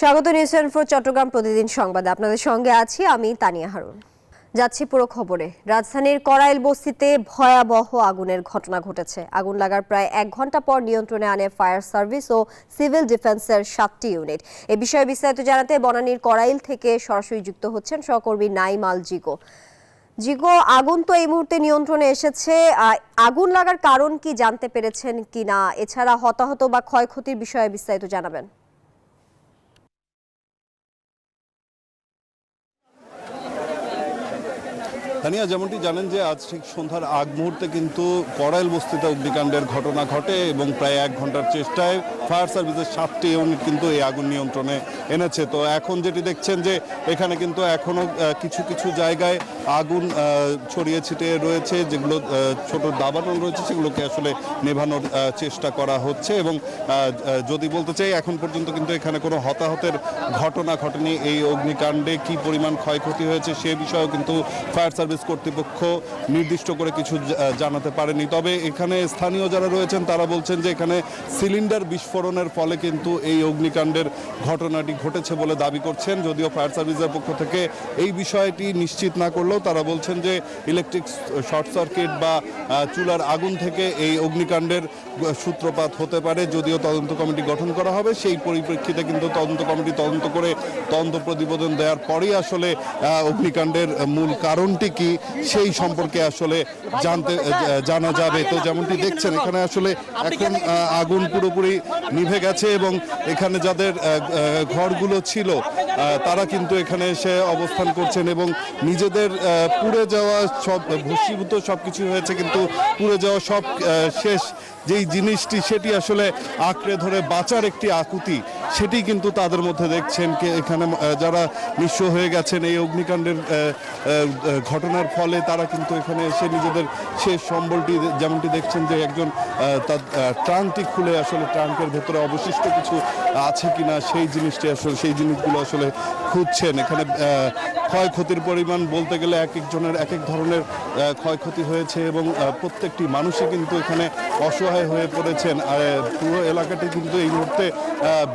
স্বাগত news four Chattogram প্রতিদিন সংবাদে। আপনাদের সঙ্গে আছি আমি তানিয়া হারুন। যাচ্ছি পুরো খবরে। রাজধানীর করাইল বস্তিতে ভয়াবহ আগুনের ঘটনা ঘটেছে। আগুন লাগার প্রায় এক ঘণ্টা পর নিয়ন্ত্রণে আনে ফায়ার সার্ভিস ও সিভিল ডিফেন্সের সাতটি ইউনিট। এ বিষয়ে বিস্তারিত জানাতে বনানীর করাইল থেকে সরাসরি যুক্ত হচ্ছেন সহকর্মী নাইম আল জিগো। জিগো, আগুন তো এই মুহূর্তে নিয়ন্ত্রণে এসেছে। আগুন লাগার কারণ কি জানতে পেরেছেন কিনা? এছাড়া হতাহত বা ক্ষয়ক্ষতির বিষয়ে বিস্তারিত জানাবেন। তানিয়া যেমনটি জানেন যে আজ ঠিক সন্ধ্যার আগ মুহূর্তে কিন্তু করাইল বস্তিতে অগ্নিকাণ্ডের ঘটনা ঘটে এবং প্রায় এক ঘণ্টার চেষ্টায় ফায়ার সার্ভিসের সাতটি ইউনিট কিন্তু এই আগুন নিয়ন্ত্রণে এনেছে। তো এখন যেটি দেখছেন যে এখানে কিন্তু এখনও আহ, কিছু কিছু জায়গায় আগুন ছড়িয়ে ছিটিয়ে রয়েছে যেগুলো ছোট দাবানো রয়েছে সেগুলোকে আসলে নেভানোর চেষ্টা করা হচ্ছে এবং যদি বলতে চাই এখন পর্যন্ত কিন্তু এখানে কোনো হতাহতের ঘটনা ঘটেনি। এই অগ্নিকাণ্ডে কি পরিমাণ ক্ষয়ক্ষতি হয়েছে সে বিষয়েও কিন্তু ফায়ার সার্ভিস কর্তৃপক্ষ নির্দিষ্ট করে কিছু জানাতে পারেনি। তবে এখানে স্থানীয় যারা রয়েছেন, তারা বলছেন যে এখানে সিলিন্ডার বিস্ফোরণের ফলে কিন্তু এই অগ্নিকাণ্ডের ঘটনাটি ঘটেছে বলে দাবি করছেন। যদিও ফায়ার সার্ভিসের পক্ষ থেকে এই বিষয়টি নিশ্চিত না করলেও তারা বলছেন যে ইলেকট্রিক শর্ট সার্কিট বা চুলার আগুন থেকে এই অগ্নিকাণ্ডের সূত্রপাত হতে পারে। যদিও তদন্ত কমিটি গঠন করা হবে, সেই পরিপ্রেক্ষিতে কিন্তু তদন্ত কমিটি তদন্ত করে তদন্ত প্রতিবেদন দেওয়ার পরেই আসলে অগ্নিকাণ্ডের মূল কারণটি কি সেই সম্পর্কে আসলে জানতে জানা যাবে। তো যেমনটি দেখছেন, এখানে আসলে এখন আগুন পুরোপুরি নিভে গেছে এবং এখানে যাদের ঘরগুলো ছিল তারা কিন্তু এখানে এসে অবস্থান করছেন এবং নিজেদের পুড়ে যাওয়া সব, ভস্মীভূত সব কিছু হয়েছে, কিন্তু পুড়ে যাওয়া সব শেষ। যেই জিনিসটি, সেটি আসলে আঁকড়ে ধরে বাঁচার একটি আকুতি সেটি কিন্তু তাদের মধ্যে দেখছেন এখানে যারা নিঃস্ব হয়ে গেছেন এই অগ্নিকাণ্ডের ঘটনার ফলে তারা কিন্তু এখানে এসে নিজেদের শেষ সম্বলটি যেমনটি দেখছেন যে একজন তার ট্রাঙ্কটি খুলে আসলে ট্রাঙ্কের ভেতরে অবশিষ্ট কিছু আছে কিনা সেই জিনিসটি আসলে, সেই জিনিসগুলো আসলে খুঁজছেন। এখানে ক্ষয়ক্ষতির পরিমাণ বলতে গেলে এক একজনের এক এক ধরনের ক্ষয়ক্ষতি হয়েছে এবং প্রত্যেকটি মানুষই কিন্তু এখানে অসহায় হয়ে পড়েছেন। আর পুরো এলাকাটি কিন্তু এই মুহূর্তে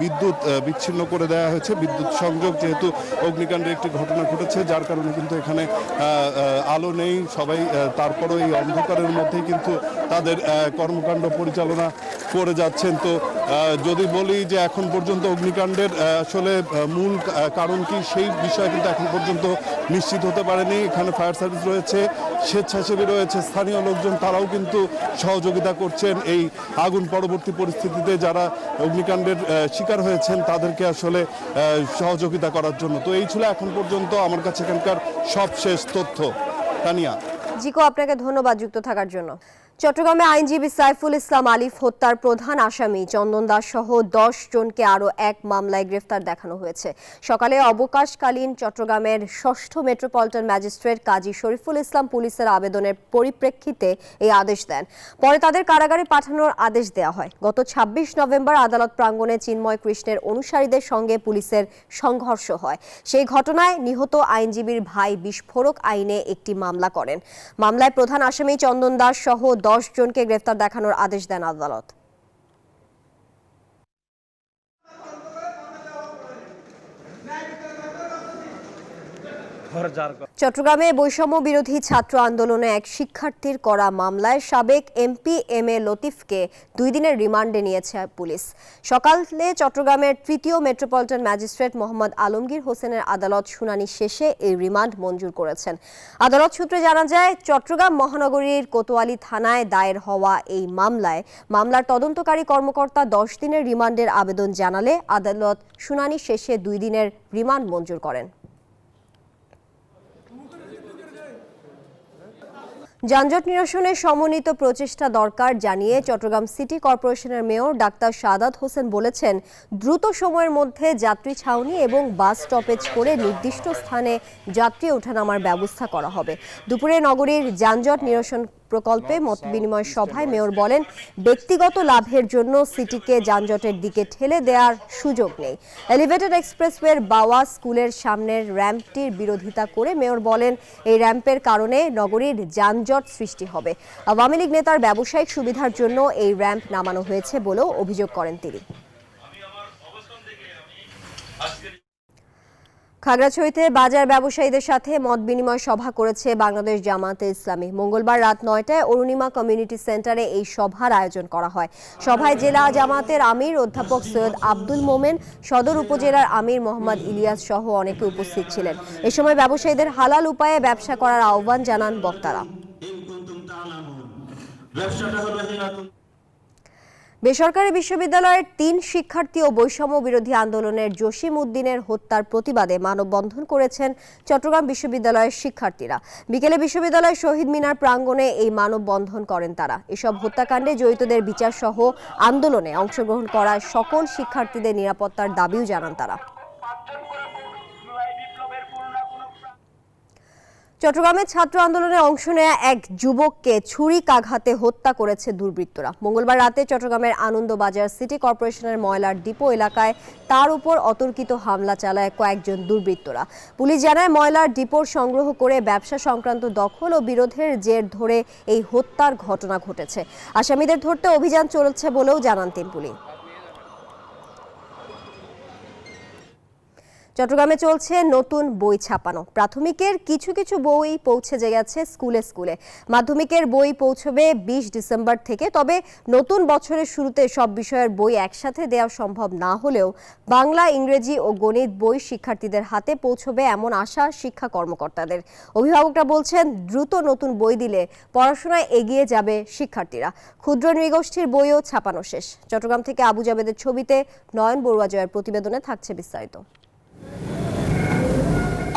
বিদ্যুৎ বিচ্ছিন্ন করে দেওয়া হয়েছে। বিদ্যুৎ সংযোগ যেহেতু অগ্নিকাণ্ডের একটি ঘটনা ঘটেছে, যার কারণে কিন্তু এখানে আলো নেই। সবাই তারপরও এই অন্ধকারের মধ্যেই কিন্তু তাদের কর্মকাণ্ড পরিচালনা করে যাচ্ছেন। তো যদি বলি যে এখন পর্যন্ত অগ্নিকাণ্ডের আসলে মূল কারণ কি, সেই বিষয়ে কিন্তু এখন পর্যন্ত নিশ্চিত হতে পারেনি। এখানে ফায়ার সার্ভিস রয়েছে। স্বেচ্ছাসেবী রয়েছে, স্থানীয় লোকজন তারাও কিন্তু সহযোগিতা করছেন। এই আগুন পরবর্তী পরিস্থিতিতে যারা অগ্নিকাণ্ডের শিকার হয়েছেন, তাদেরকে আসলে সহযোগিতা করার জন্য। তো এই ছিল এখন পর্যন্ত আমার কাছে এখানকার সবশেষ তথ্য। তানিয়া। জিকো, আপনাকে ধন্যবাদ যুক্ত থাকার জন্য। চট্টগ্রামে আইনজীবী সাইফুল ইসলাম আলিফ হত্যার প্রধান আসামি চন্দন দাস সহ দশ জনকে আরও এক মামলায় গ্রেফতার দেখানো হয়েছে। সকালে অবকাশকালীন চট্টগ্রামের ষষ্ঠ মেট্রোপলিটন ম্যাজিস্ট্রেট কাজী শরীফুল ইসলাম পুলিশের আবেদনের পরিপ্রেক্ষিতে এই আদেশ দেন। পরে তাদের কারাগারে পাঠানোর আদেশ দেওয়া হয়। গত ২৬ নভেম্বর আদালত প্রাঙ্গণে চিন্ময় কৃষ্ণের অনুসারীদের সঙ্গে পুলিশের সংঘর্ষ হয়। সেই ঘটনায় নিহত আইনজীবীর ভাই বিস্ফোরক আইনে একটি মামলা করেন। মামলায় প্রধান আসামি চন্দন দাস সহ দশ জনকে গ্রেফতার দেখানোর আদেশ দেন আদালত ঘর যার। চট্টগ্রামে বৈষম্য বিরোধী ছাত্র আন্দোলনে এক শিক্ষার্থীর করা মামলায় সাবেক এমপি এম এ লতিফকে দুই দিনের রিমান্ডে নিয়েছে পুলিশ। সকালে চট্টগ্রামের তৃতীয় মেট্রোপলিটন ম্যাজিস্ট্রেট মোহাম্মদ আলমগীর হোসেনের আদালত শুনানি শেষে এই রিমান্ড মঞ্জুর করেছেন। আদালত সূত্রে জানা যায়, চট্টগ্রাম মহানগরীর কোতোয়ালি থানায় দায়ের হওয়া এই মামলায় মামলার তদন্তকারী কর্মকর্তা দশ দিনের রিমান্ডের আবেদন জানালে আদালত শুনানি শেষে দুই দিনের রিমান্ড মঞ্জুর করেন। যানজট নিরসনে সমন্বিত প্রচেষ্টা দরকার জানিয়ে চট্টগ্রাম সিটি কর্পোরেশনের মেয়র ডাক্তার সাদাত হোসেন বলেছেন, দ্রুত সময়ের মধ্যে যাত্রী ছাউনি এবং বাস স্টপেজ করে নির্দিষ্ট স্থানে যাত্রী ওঠানামার ব্যবস্থা করা হবে। দুপুরে নগরীর যানজট নিরসন প্রকল্পে মতবিনিময় সভায় মেয়র বলেন, ব্যক্তিগত লাভের জন্য সিটিকে যানজটের দিকে ঠেলে দেওয়ার সুযোগ নেই। এলিভেটেড এক্সপ্রেসওয়ের বাওয়া স্কুলের সামনের র্যাম্পটির বিরোধিতা করে মেয়র বলেন, এই র্যাম্পের কারণে নগরীর যানজট সৃষ্টি হবে। আওয়ামী লীগ নেতার ব্যবসায়িক সুবিধার জন্য এই র্যাম্প নামানো হয়েছে বলেও অভিযোগ করেন তিনি। খাগড়াছড়িতে বাজার ব্যবসায়ীদের সাথে মত বিনিময় সভা করেছে বাংলাদেশ জামাতে ইসলামী। মঙ্গলবার রাত নয়টায় অরুণিমা কমিউনিটি সেন্টারে এই সভার আয়োজন করা হয়। সভায় জেলা জামাতের আমির অধ্যাপক সৈয়দ আব্দুল মোমেন, সদর উপজেলার আমির মোহাম্মদ ইলিয়াস সহ অনেকে উপস্থিত ছিলেন। এ সময় ব্যবসায়ীদের হালাল উপায়ে ব্যবসা করার আহ্বান জানান বক্তারা। বেসরকারি বিশ্ববিদ্যালয়ের তিন শিক্ষার্থী ও বৈষম্য বিরোধী আন্দোলনের জসিম উদ্দিনের হত্যার প্রতিবাদে মানববন্ধন করেছেন চট্টগ্রাম বিশ্ববিদ্যালয়ের শিক্ষার্থীরা। বিকেলে বিশ্ববিদ্যালয় শহীদ মিনার প্রাঙ্গণে এই মানববন্ধন করেন তারা। এসব হত্যাকাণ্ডে জড়িতদের বিচার সহ আন্দোলনে অংশগ্রহণ করা সকল শিক্ষার্থীদের নিরাপত্তার দাবিও জানান তারা। চট্টগ্রামে ছাত্র আন্দোলনে অংশ নেয়া এক যুবককে ছুরিকাঘাতে হত্যা করেছে দুর্বৃত্তরা। মঙ্গলবার রাতে চট্টগ্রামের আনন্দবাজার সিটি কর্পোরেশনের ময়লার ডিপো এলাকায় তার উপর অতর্কিত হামলা চালায় কয়েকজন দুর্বৃত্তরা। পুলিশ জানায়, ময়লার ডিপোর সংগ্রহ করে ব্যবসা সংক্রান্ত দখল ও বিরোধের জের ধরে এই হত্যার ঘটনা ঘটেছে। আসামিদের ধরতে অভিযান চলছে বলেও জানান তেমপুলি চট্টগ্রামে চলছে নতুন বই ছাপানো। প্রাথমিকের কিছু কিছু বই পৌঁছে গেছে স্কুলে স্কুলে। মাধ্যমিকের বই পৌঁছবে বিশ ডিসেম্বর থেকে। তবে নতুন বছরের শুরুতে সব বিষয়ের বই একসাথে দেওয়া সম্ভব না হলেও বাংলা, ইংরেজি ও গণিত বই শিক্ষার্থীদের হাতে পৌঁছবে এমন আশা শিক্ষা কর্মকর্তাদের। অভিভাবকরা বলছেন, দ্রুত নতুন বই দিলে পড়াশোনায় এগিয়ে যাবে শিক্ষার্থীরা। ক্ষুদ্র নৃগোষ্ঠীর বইও ছাপানো শেষ। চট্টগ্রাম থেকে আবু জাবেদের ছবিতে নয়ন বড়ুয়া জয়ের প্রতিবেদনে থাকছে বিস্তারিত।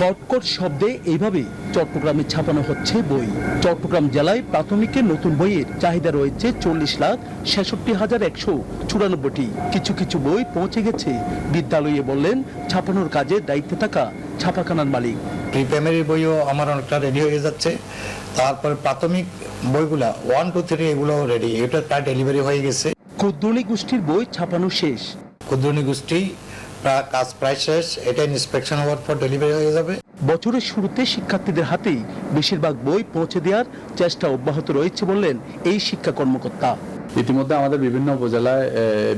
কটকট শব্দে এইভাবে চট্টগ্রামে ছাপানো হচ্ছে বই। চট্টগ্রাম জেলায় প্রাথমিকের নতুন বইয়ের চাহিদা রয়েছে চল্লিশ লাখ ছেষট্টি হাজার একশো চুরানব্বইটি। কিছু কিছু বই পৌঁছে গেছে। বিদ্যালয়ে বললেন ছাপানোর কাজে দায়িত্বে থাকা ছাপাখানার মালিক। প্রি প্রাইমারি বইও আমার অনেকটা রেডি হয়ে যাচ্ছে। তারপরে প্রাথমিক বইগুলা ওয়ান টু থ্রি এগুলো রেডি এটা প্রায় ডেলিভারি হয়ে গেছে। ক্ষুদ্রনী গোষ্ঠীর বই ছাপানো শেষ। ক্ষুদ্রনী গোষ্ঠী কাজ প্রায় শেষ এটা ইন্সপেকশন হওয়ার পর ডেলিভারি হয়ে যাবে। বছরের শুরুতে শিক্ষার্থীদের হাতেই বেশিরভাগ বই পৌঁছে দেওয়ার চেষ্টা অব্যাহত রয়েছে বললেন এই শিক্ষা কর্মকর্তা। ইতিমধ্যে আমাদের বিভিন্ন উপজেলায়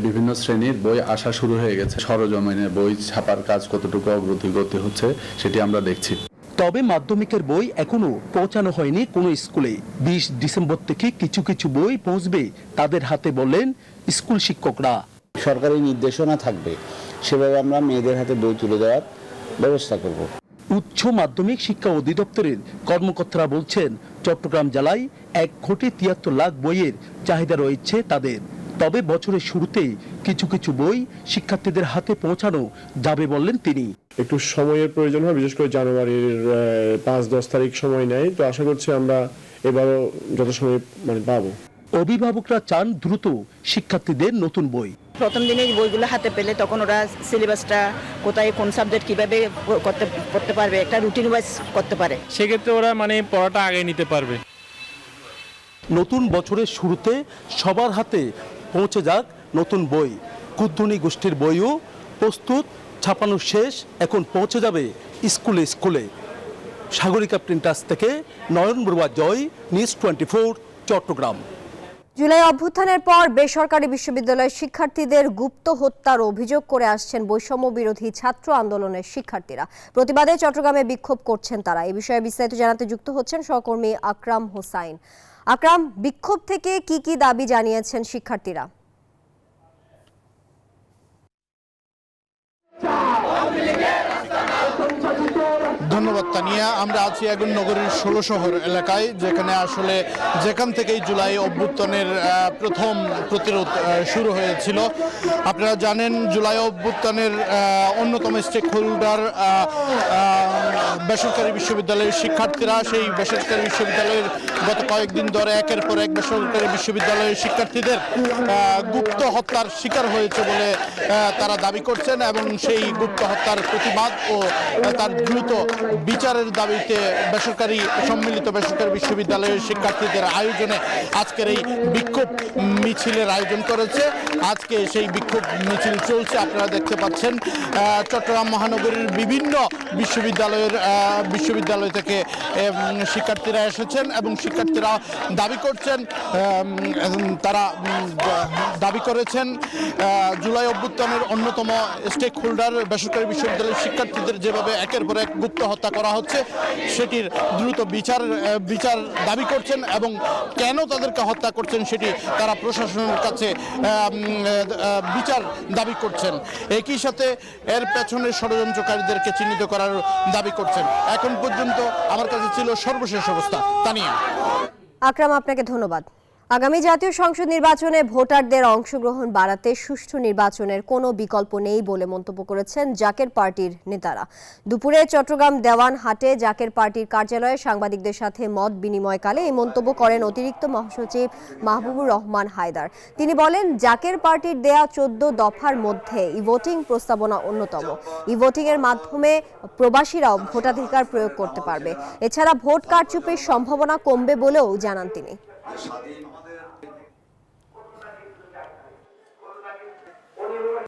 বিভিন্ন শ্রেণির বই আসা শুরু হয়ে গেছে। সরজমিনে বই ছাপার কাজ কতটুকু অগ্রগতি গতি হচ্ছে সেটি আমরা দেখছি। তবে মাধ্যমিকের বই এখনও পৌঁছানো হয়নি কোনো স্কুলে। বিশ ডিসেম্বর থেকে কিছু কিছু বই পৌঁছবে তাদের হাতে বললেন স্কুল শিক্ষকরা। সরকারি নির্দেশনা থাকবে সেভাবে আমরা মেয়েদের হাতে বই তুলে দেওয়ার ব্যবস্থা করব। উচ্চ মাধ্যমিক শিক্ষা অধিদপ্তরের কর্মকর্তারা বলছেন চট্টগ্রাম জেলায় এক কোটি তিয়াত্তর লাখ বইয়ের চাহিদা রয়েছে তাদের। তবে বছরের শুরুতেই কিছু কিছু বই শিক্ষার্থীদের হাতে পৌঁছানো যাবে বললেন তিনি। একটু সময়ের প্রয়োজন হয় বিশেষ করে জানুয়ারির পাঁচ দশ তারিখ সময় নেয়। তো আশা করছি আমরা এবারও যত সময় মানে পাবো। অভিভাবকরা চান দ্রুত শিক্ষার্থীদের নতুন বই। প্রথম দিনে এই বইগুলো হাতে পেলে তখন ওরা সিলেবাসটা কোথায় কোন সাবজেক্ট কীভাবে করতে করতে পারবে একটা রুটিন ওয়াইজ করতে পারে। সেক্ষেত্রে ওরা মানে পড়াটা আগে নিতে পারবে। নতুন বছরের শুরুতে সবার হাতে পৌঁছে যাক নতুন বই। কুদ্দুনি গোষ্ঠীর বইও প্রস্তুত ছাপানো শেষ এখন পৌঁছে যাবে স্কুলে স্কুলে। সাগরিকা প্রিন্টার্স থেকে Nayan Barua Joy news twenty four Chattogram. July অভ্যুত্থানের পর বেসরকারি বিশ্ববিদ্যালয়ের শিক্ষার্থীদের গুপ্ত হত্যার অভিযোগ করে আসছেন বৈষম্য বিরোধী ছাত্র আন্দোলনের শিক্ষার্থীরা। প্রতিবাদে চট্টগ্রামে বিক্ষোভ করছেন তারা। এ বিষয়ে বিস্তারিত জানাতে যুক্ত হচ্ছেন সহকর্মী আকরাম হোসাইন। আকরাম, বিক্ষোভ থেকে কি কি দাবি জানিয়েছেন শিক্ষার্থীরা? ধন্যবাদ, তানিয়া। আমরা আছি এখন নগরীর ষোলো শহর এলাকায়, যেখানে আসলে যেখান থেকেই জুলাই অভ্যুত্থানের প্রথম প্রতিরোধ শুরু হয়েছিল। আপনারা জানেন, জুলাই অভ্যুত্থানের অন্যতম স্টেক হোল্ডার বেসরকারি বিশ্ববিদ্যালয়ের শিক্ষার্থীরা। সেই বেসরকারি বিশ্ববিদ্যালয়ের গত কয়েকদিন ধরে একের পর এক বেসরকারি বিশ্ববিদ্যালয়ের শিক্ষার্থীদের গুপ্ত হত্যার শিকার হয়েছে বলে তারা দাবি করছেন এবং সেই গুপ্ত হত্যার প্রতিবাদ ও তার দ্রুত বিচারের দাবিতে বেসরকারি, সম্মিলিত বেসরকারি বিশ্ববিদ্যালয়ের শিক্ষার্থীদের আয়োজনে আজকের এই বিক্ষোভ মিছিলের আয়োজন করেছে। আজকে সেই বিক্ষোভ মিছিল চলছে, আপনারা দেখতে পাচ্ছেন। চট্টগ্রাম মহানগরীর বিভিন্ন বিশ্ববিদ্যালয়ের বিশ্ববিদ্যালয় থেকে শিক্ষার্থীরা এসেছেন এবং শিক্ষার্থীরা দাবি করছেন তারা দাবি করেছেন জুলাই অভ্যুত্থানের অন্যতম স্টেক হোল্ডার বেসরকারি বিশ্ববিদ্যালয়ের শিক্ষার্থীদের যেভাবে একের পর এক গুপ্ত হত্যা করা হচ্ছে। সেটির দ্রুত বিচার বিচার দাবি করছেন এবং কেন তাদেরকে হত্যা করছেন সেটি তারা প্রশাসনের কাছে বিচার দাবি করছেন। একই সাথে এর পেছনে ষড়যন্ত্রকারীদেরকে চিহ্নিত করার দাবি করছেন। এখন পর্যন্ত আমার কাছে ছিল সর্বশেষ অবস্থা। তানিয়া। আকরাম, আপনাকে ধন্যবাদ। আগামী জাতীয় সংসদ নির্বাচনে ভোটারদের অংশগ্রহণ বাড়াতে সুষ্ঠু নির্বাচনের কোনো বিকল্প নেই বলে মন্তব্য করেছেন জাকের পার্টির নেতারা। দুপুরে চট্টগ্রাম দেওয়ান হাটে জাকের পার্টির কার্যালয়ে সাংবাদিকদের সাথে মত বিনিময়কালে এই মন্তব্য করেন অতিরিক্ত মহাসচিব মাহবুবুর রহমান হায়দার। তিনি বলেন, জাকের পার্টির দেয়া চোদ্দ দফার মধ্যে ইভোটিং প্রস্তাবনা অন্যতম। ইভোটিং এর মাধ্যমে প্রবাসীরাও ভোটাধিকার প্রয়োগ করতে পারবে। এছাড়া ভোট কারচুপির সম্ভাবনা কমবে বলেও জানান তিনি।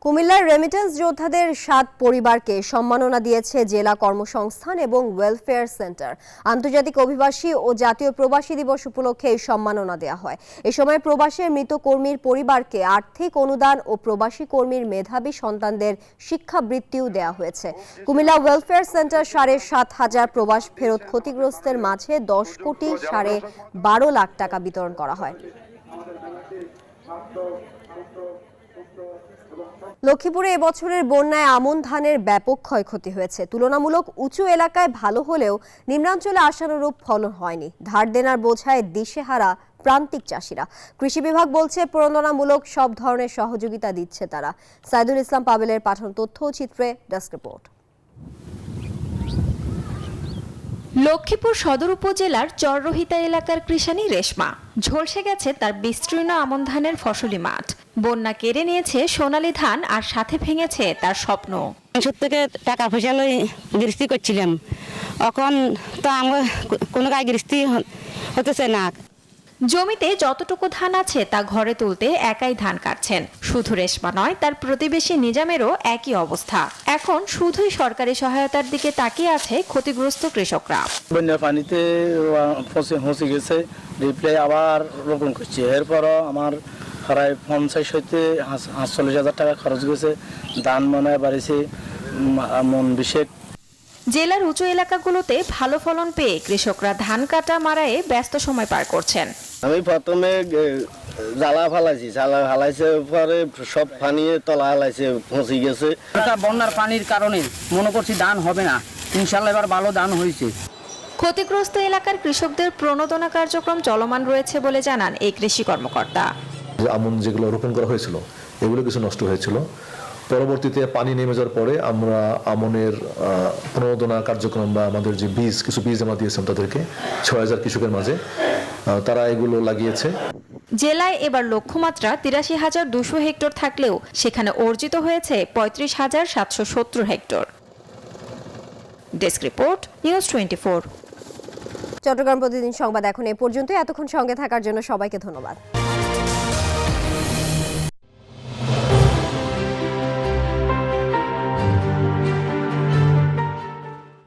কুমিল্লার রেমিটেন্স যোদ্ধাদের সাত পরিবারকে সম্মাননা দিয়েছে জেলা কর্মসংস্থান এবং ওয়েলফেয়ার সেন্টার আন্তর্জাতিক অভিবাসী ও জাতীয় প্রবাসী দিবস উপলক্ষে এই সম্মাননা দেওয়া হয়। এ সময় প্রবাসের মৃত কর্মীর পরিবারকে আর্থিক অনুদান ও প্রবাসী কর্মীর মেধাবী সন্তানদের শিক্ষাবৃত্তিও দেওয়া হয়েছে। কুমিল্লা ওয়েলফেয়ার সেন্টার সাড়ে সাত হাজার প্রবাস ফেরত ক্ষতিগ্রস্তের মাঝে দশ কোটি সাড়ে বারো লাখ টাকা বিতরণ করা হয়। লক্ষ্মীপুরে এবছরের বন্যায় আমন ধানের ব্যাপক ক্ষয়ক্ষতি হয়েছে। তুলনামূলক উঁচু এলাকায় ভালো হলেও নিম্নাঞ্চলে আশানুরূপ ফলন হয়নি। ধার দেনার বোঝায় দিশেহারা প্রান্তিক চাষিরা। কৃষি বিভাগ বলছে, প্রণোদনামূলক সব ধরনের সহযোগিতা দিচ্ছে তারা। সাইদুল ইসলাম পাবেলের পাঠানো তথ্য, চিত্রে ডেস্ক রিপোর্ট। লক্ষ্মীপুর সদর উপজেলার চররোহিতা এলাকার কৃষানি রেশমা ঝলসে গেছে তার বিস্তীর্ণ আমন ধানের ফসলি মাঠ। বন্যা কেড়ে নিয়েছে সোনালী ধান আর সাথে ভেঙেছে তার স্বপ্ন। সংসদ থেকে টাকা পয়সা লই গৃহস্থী করছিলাম। এখন তো আমার কোনো গায়ে গৃহস্থী হতেছে না। জমিতে যতটুকু ধান আছে তা ঘরে তুলতে একাই ধান কাটছেন। শুধু রেশমা নয় তার প্রতিবেশী নিজামেরও একই অবস্থা। এখন শুধুই সরকারি সহায়তার দিকে তাকিয়ে আছে ক্ষতিগ্রস্ত কৃষকরা। বন্যার পানিতে হসে গেছে রিপ্লাই আবার রোপণ করছে। এরপরও আমার প্রায় পঞ্চাশ হইতে আটচল্লিশ হাজার টাকা খরচ গেছে। ধান মনে হয় বাড়িছে মন বিশেক জেলার উঁচু এলাকাগুলোতে ভালো ফলন পেয়ে কৃষকরা ধান কাটা মারায়ে ব্যস্ত সময় পার করছেন। আমি প্রথমে জ্বালা ফালাইছি। জ্বালা ফালাইছে পরে সব পানি তলা হালাইছে ফসে গেছে। বন্যার পানির কারণে মনে করছি ধান হবে না। ইনশাল্লাহ এবার ভালো ধান হয়েছে। ক্ষতিগ্রস্ত এলাকার কৃষকদের প্রণোদনা কার্যক্রম চলমান রয়েছে বলে জানান এই কৃষি কর্মকর্তা। আমন যেগুলো রোপণ করা হয়েছিল এগুলো কিছু নষ্ট হয়েছিল। পরবর্তীতে পানি নেমে যাওয়ার পরে আমরা আমনের আহ, প্রণোদনা কার্যক্রম বা আমাদের যে বীজ কিছু বীজ আমরা দিয়েছিলাম তাদেরকে ছয় হাজার কৃষকের মাঝে। তারা এগুলো লাগিয়েছে। জেলায় এবার লক্ষ্যমাত্রা তিরাশি হাজার দুশো হেক্টর থাকলেও সেখানে অর্জিত হয়েছে পঁয়ত্রিশ হাজার সাতশো সত্তর hectare. Desk report news twenty four Chattogram প্রতিদিন সংবাদ এখন এ পর্যন্ত এতক্ষণ সঙ্গে থাকার জন্য সবাইকে ধন্যবাদ।